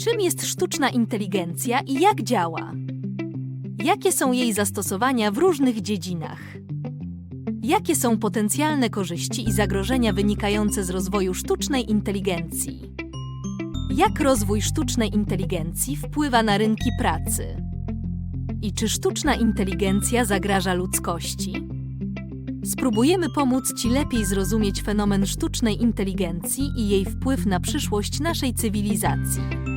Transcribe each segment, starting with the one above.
Czym jest sztuczna inteligencja i jak działa? Jakie są jej zastosowania w różnych dziedzinach? Jakie są potencjalne korzyści i zagrożenia wynikające z rozwoju sztucznej inteligencji? Jak rozwój sztucznej inteligencji wpływa na rynki pracy? I czy sztuczna inteligencja zagraża ludzkości? Spróbujemy pomóc Ci lepiej zrozumieć fenomen sztucznej inteligencji i jej wpływ na przyszłość naszej cywilizacji.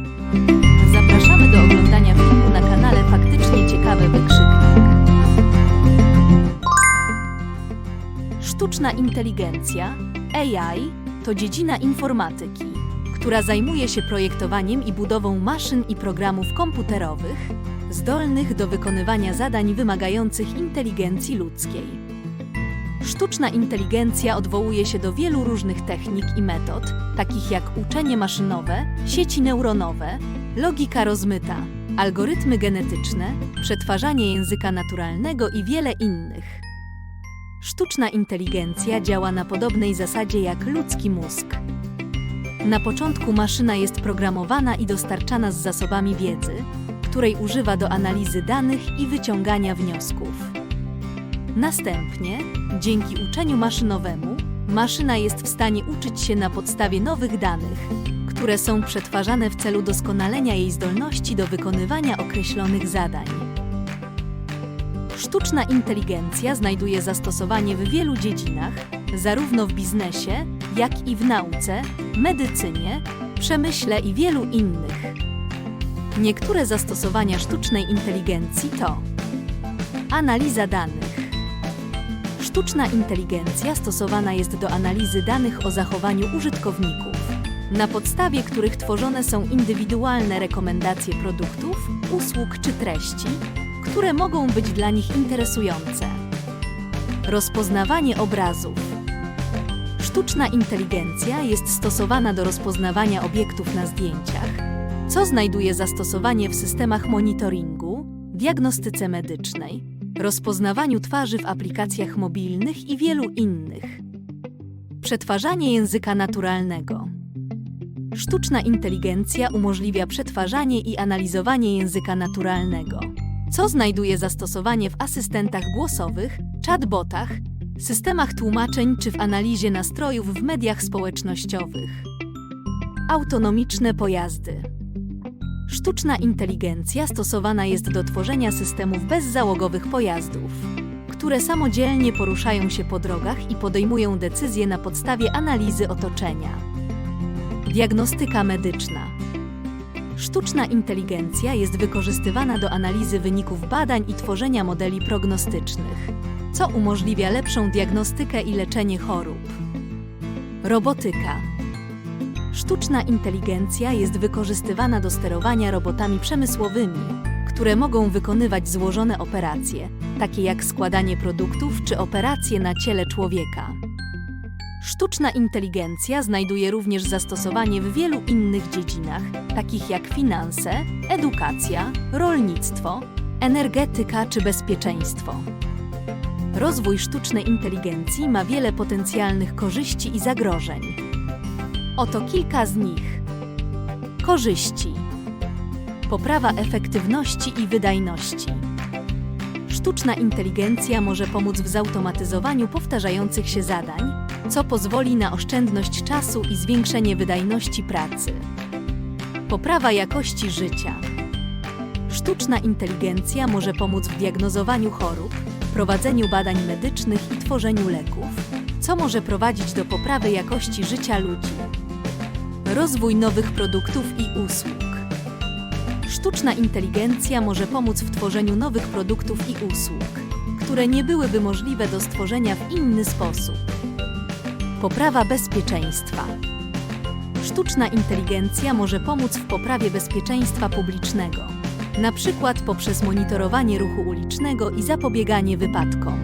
Zapraszamy do oglądania filmu na kanale Faktycznie Ciekawe Wykrzyknik. Sztuczna inteligencja, AI, to dziedzina informatyki, która zajmuje się projektowaniem i budową maszyn i programów komputerowych, zdolnych do wykonywania zadań wymagających inteligencji ludzkiej. Sztuczna inteligencja odwołuje się do wielu różnych technik i metod, takich jak uczenie maszynowe, sieci neuronowe, logika rozmyta, algorytmy genetyczne, przetwarzanie języka naturalnego i wiele innych. Sztuczna inteligencja działa na podobnej zasadzie jak ludzki mózg. Na początku maszyna jest programowana i dostarczana z zasobami wiedzy, której używa do analizy danych i wyciągania wniosków. Następnie, dzięki uczeniu maszynowemu, maszyna jest w stanie uczyć się na podstawie nowych danych, które są przetwarzane w celu doskonalenia jej zdolności do wykonywania określonych zadań. Sztuczna inteligencja znajduje zastosowanie w wielu dziedzinach, zarówno w biznesie, jak i w nauce, medycynie, przemyśle i wielu innych. Niektóre zastosowania sztucznej inteligencji to analiza danych. Sztuczna inteligencja stosowana jest do analizy danych o zachowaniu użytkowników, na podstawie których tworzone są indywidualne rekomendacje produktów, usług czy treści, które mogą być dla nich interesujące. Rozpoznawanie obrazów. Sztuczna inteligencja jest stosowana do rozpoznawania obiektów na zdjęciach, co znajduje zastosowanie w systemach monitoringu, diagnostyce medycznej, rozpoznawaniu twarzy w aplikacjach mobilnych i wielu innych. Przetwarzanie języka naturalnego. Sztuczna inteligencja umożliwia przetwarzanie i analizowanie języka naturalnego, co znajduje zastosowanie w asystentach głosowych, chatbotach, systemach tłumaczeń czy w analizie nastrojów w mediach społecznościowych. Autonomiczne pojazdy. Sztuczna inteligencja stosowana jest do tworzenia systemów bezzałogowych pojazdów, które samodzielnie poruszają się po drogach i podejmują decyzje na podstawie analizy otoczenia. Diagnostyka medyczna. Sztuczna inteligencja jest wykorzystywana do analizy wyników badań i tworzenia modeli prognostycznych, co umożliwia lepszą diagnostykę i leczenie chorób. Robotyka. Sztuczna inteligencja jest wykorzystywana do sterowania robotami przemysłowymi, które mogą wykonywać złożone operacje, takie jak składanie produktów czy operacje na ciele człowieka. Sztuczna inteligencja znajduje również zastosowanie w wielu innych dziedzinach, takich jak finanse, edukacja, rolnictwo, energetyka czy bezpieczeństwo. Rozwój sztucznej inteligencji ma wiele potencjalnych korzyści i zagrożeń. Oto kilka z nich. Korzyści: poprawa efektywności i wydajności. Sztuczna inteligencja może pomóc w zautomatyzowaniu powtarzających się zadań, co pozwoli na oszczędność czasu i zwiększenie wydajności pracy. Poprawa jakości życia. Sztuczna inteligencja może pomóc w diagnozowaniu chorób, prowadzeniu badań medycznych i tworzeniu leków, co może prowadzić do poprawy jakości życia ludzi. Rozwój nowych produktów i usług. Sztuczna inteligencja może pomóc w tworzeniu nowych produktów i usług, które nie byłyby możliwe do stworzenia w inny sposób. Poprawa bezpieczeństwa. Sztuczna inteligencja może pomóc w poprawie bezpieczeństwa publicznego, na przykład poprzez monitorowanie ruchu ulicznego i zapobieganie wypadkom.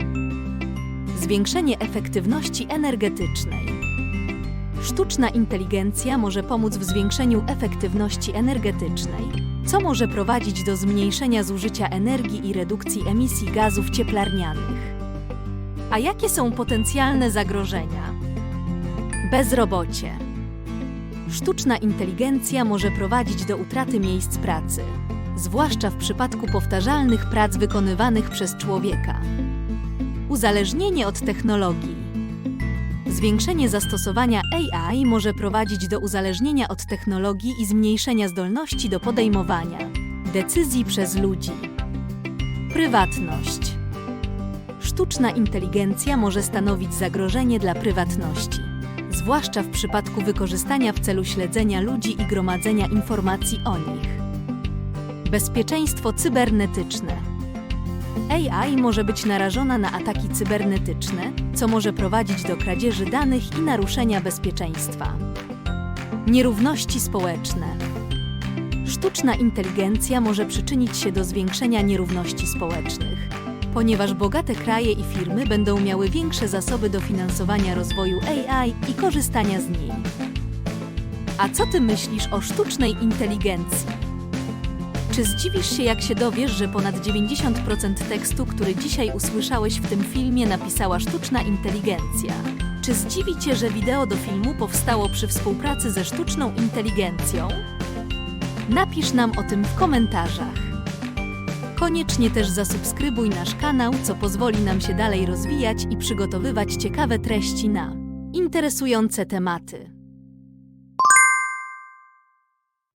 Zwiększenie efektywności energetycznej. Sztuczna inteligencja może pomóc w zwiększeniu efektywności energetycznej, co może prowadzić do zmniejszenia zużycia energii i redukcji emisji gazów cieplarnianych. A jakie są potencjalne zagrożenia? Bezrobocie. Sztuczna inteligencja może prowadzić do utraty miejsc pracy, zwłaszcza w przypadku powtarzalnych prac wykonywanych przez człowieka. Uzależnienie od technologii. Zwiększenie zastosowania AI może prowadzić do uzależnienia od technologii i zmniejszenia zdolności do podejmowania decyzji przez ludzi. Prywatność. Sztuczna inteligencja może stanowić zagrożenie dla prywatności, zwłaszcza w przypadku wykorzystania w celu śledzenia ludzi i gromadzenia informacji o nich. Bezpieczeństwo cybernetyczne. AI może być narażona na ataki cybernetyczne, co może prowadzić do kradzieży danych i naruszenia bezpieczeństwa. Nierówności społeczne. Sztuczna inteligencja może przyczynić się do zwiększenia nierówności społecznych, ponieważ bogate kraje i firmy będą miały większe zasoby do finansowania rozwoju AI i korzystania z niej. A co ty myślisz o sztucznej inteligencji? Czy zdziwisz się, jak się dowiesz, że ponad 90% tekstu, który dzisiaj usłyszałeś w tym filmie, napisała sztuczna inteligencja? Czy zdziwi cię, że wideo do filmu powstało przy współpracy ze sztuczną inteligencją? Napisz nam o tym w komentarzach. Koniecznie też zasubskrybuj nasz kanał, co pozwoli nam się dalej rozwijać i przygotowywać ciekawe treści na interesujące tematy.